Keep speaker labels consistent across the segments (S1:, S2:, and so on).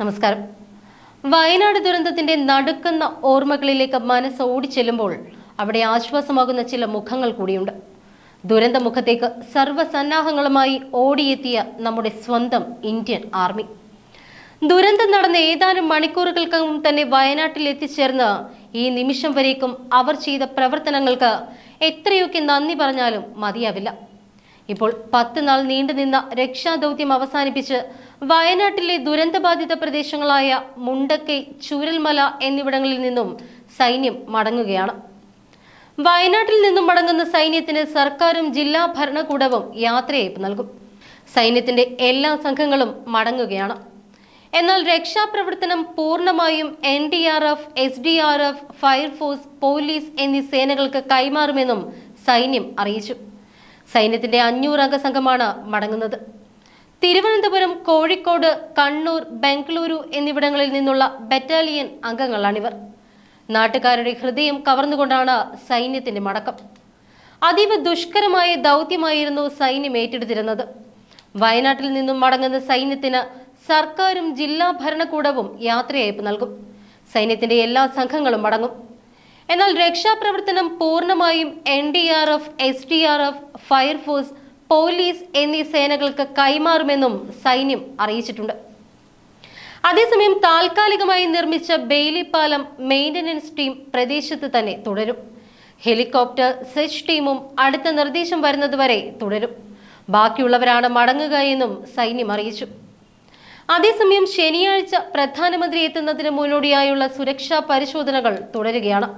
S1: നമസ്കാരം. വയനാട് ദുരന്തത്തിന്റെ നടുക്കുന്ന ഓർമ്മകളിലേക്ക് മനസ്സ് ഓടിച്ചെല്ലുമ്പോൾ അവിടെ ആശ്വാസമാകുന്ന ചില മുഖങ്ങൾ കൂടിയുണ്ട്. ദുരന്ത മുഖത്തേക്ക് സർവസന്നാഹങ്ങളുമായി ഓടിയെത്തിയ നമ്മുടെ സ്വന്തം ഇന്ത്യൻ ആർമി. ദുരന്തം നടന്ന ഏതാനും മണിക്കൂറുകൾക്കകം തന്നെ വയനാട്ടിൽ എത്തിച്ചേർന്ന് ഈ നിമിഷം വരേക്കും അവർ ചെയ്ത പ്രവർത്തനങ്ങൾക്ക് എത്രയൊക്കെ നന്ദി പറഞ്ഞാലും മതിയാവില്ല. ഇപ്പോൾ പത്ത് നാൾ നീണ്ടുനിന്ന രക്ഷാദൗത്യം അവസാനിപ്പിച്ച് വയനാട്ടിലെ ദുരന്തബാധിത പ്രദേശങ്ങളായ മുണ്ടക്കൈ ചൂരൽമല എന്നിവിടങ്ങളിൽ നിന്നും സൈന്യം മടങ്ങുകയാണ്. വയനാട്ടിൽ നിന്നും മടങ്ങുന്ന സൈന്യത്തിന് സർക്കാരും ജില്ലാ ഭരണകൂടവും യാത്രയയപ്പ് നൽകും. സൈന്യത്തിന്റെ എല്ലാ സംഘങ്ങളും മടങ്ങുകയാണ്. എന്നാൽ രക്ഷാപ്രവർത്തനം പൂർണമായും N D R F S D R F fire force police എന്നീ സേനകൾക്ക് കൈമാറുമെന്നും സൈന്യം അറിയിച്ചു. സൈന്യത്തിന്റെ അഞ്ഞൂറംഗ സംഘമാണ് മടങ്ങുന്നത്. തിരുവനന്തപുരം കോഴിക്കോട് കണ്ണൂർ ബംഗളൂരു എന്നിവിടങ്ങളിൽ നിന്നുള്ള ബറ്റാലിയൻ അംഗങ്ങളാണിവർ. നാട്ടുകാരുടെ ഹൃദയം കവർന്നുകൊണ്ടാണ് സൈന്യത്തിന്റെ മടക്കം. അതീവ ദുഷ്കരമായ ദൗത്യമായിരുന്നു സൈന്യം ഏറ്റെടുത്തിരുന്നത്. വയനാട്ടിൽ നിന്നും മടങ്ങുന്ന സൈന്യത്തിന് സർക്കാരും ജില്ലാ ഭരണകൂടവും യാത്രയയപ്പ് നൽകും. സൈന്യത്തിന്റെ എല്ലാ സംഘങ്ങളും മടങ്ങും. എന്നാൽ രക്ഷാപ്രവർത്തനം പൂർണമായും N D R F S D R F fire force police എന്നീ സേനകൾക്ക് കൈമാറുമെന്നും സൈന്യം അറിയിച്ചിട്ടുണ്ട്. അതേസമയം താൽക്കാലികമായി നിർമ്മിച്ച ബെയിലി പാലം മെയിന്റനൻസ് ടീം പ്രദേശത്ത് തന്നെ തുടരും. ഹെലികോപ്റ്റർ സെർച്ച് ടീമും അടുത്ത നിർദ്ദേശം വരുന്നതുവരെ തുടരും. ബാക്കിയുള്ളവരാണ് മടങ്ങുക എന്നും സൈന്യം അറിയിച്ചു. അതേസമയം ശനിയാഴ്ച പ്രധാനമന്ത്രി എത്തുന്നതിന് മുന്നോടിയായുള്ള സുരക്ഷാ പരിശോധനകൾ തുടരുകയാണ്.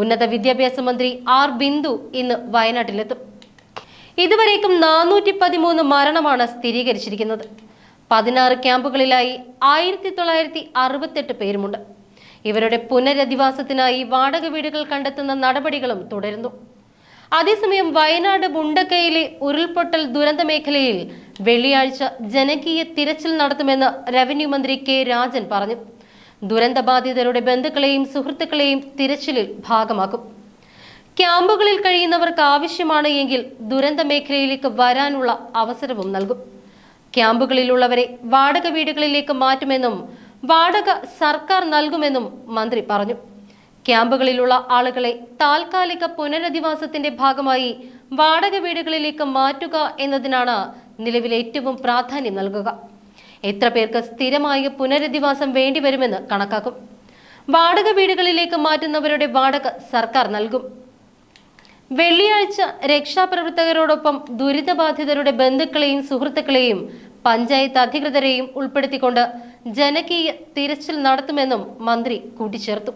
S1: ഉന്നത വിദ്യാഭ്യാസ മന്ത്രി ആർ ബിന്ദു ഇന്ന് വയനാട്ടിലെത്തും. ഇതുവരേക്കും നാനൂറ്റി പതിമൂന്ന് മരണമാണ് സ്ഥിരീകരിച്ചിരിക്കുന്നത്. പതിനാറ് ക്യാമ്പുകളിലായി ആയിരത്തി തൊള്ളായിരത്തി അറുപത്തെട്ട് പേരുമുണ്ട്. ഇവരുടെ പുനരധിവാസത്തിനായി വാടക വീടുകൾ കണ്ടെത്തുന്ന നടപടികളും തുടരുന്നു. അതേസമയം വയനാട് മുണ്ടക്കയിലെ ഉരുൾപൊട്ടൽ ദുരന്ത മേഖലയിൽ വെള്ളിയാഴ്ച ജനകീയ തിരച്ചിൽ നടത്തുമെന്ന് റവന്യൂ മന്ത്രി കെ രാജൻ പറഞ്ഞു. ദുരന്തബാധിതരുടെ ബന്ധുക്കളെയും സുഹൃത്തുക്കളെയും തിരച്ചിലിൽ ഭാഗമാക്കും. ക്യാമ്പുകളിൽ കഴിയുന്നവർക്ക് ആവശ്യമാണ് എങ്കിൽ ദുരന്ത മേഖലയിലേക്ക് വരാനുള്ള അവസരവും നൽകും. ക്യാമ്പുകളിലുള്ളവരെ വാടക വീടുകളിലേക്ക് മാറ്റുമെന്നും വാടക സർക്കാർ നൽകുമെന്നും മന്ത്രി പറഞ്ഞു. ക്യാമ്പുകളിലുള്ള ആളുകളെ താൽക്കാലിക പുനരധിവാസത്തിന്റെ ഭാഗമായി വാടക വീടുകളിലേക്ക് മാറ്റുക എന്നതിനാണ് നിലവിൽ ഏറ്റവും പ്രാധാന്യം നൽകുക. എത്ര പേർക്ക് സ്ഥിരമായ പുനരധിവാസം വേണ്ടിവരുമെന്ന് കണക്കാക്കും. വാടക വീടുകളിലേക്ക് മാറ്റുന്നവരുടെ വാടക സർക്കാർ നൽകും. വെള്ളിയാഴ്ച രക്ഷാപ്രവർത്തകരോടൊപ്പം ദുരിതബാധിതരുടെ ബന്ധുക്കളെയും സുഹൃത്തുക്കളെയും പഞ്ചായത്ത് അധികൃതരെയും ഉൾപ്പെടുത്തിക്കൊണ്ട് ജനകീയ തിരച്ചിൽ നടത്തുമെന്നും മന്ത്രി കൂട്ടിച്ചേർത്തു.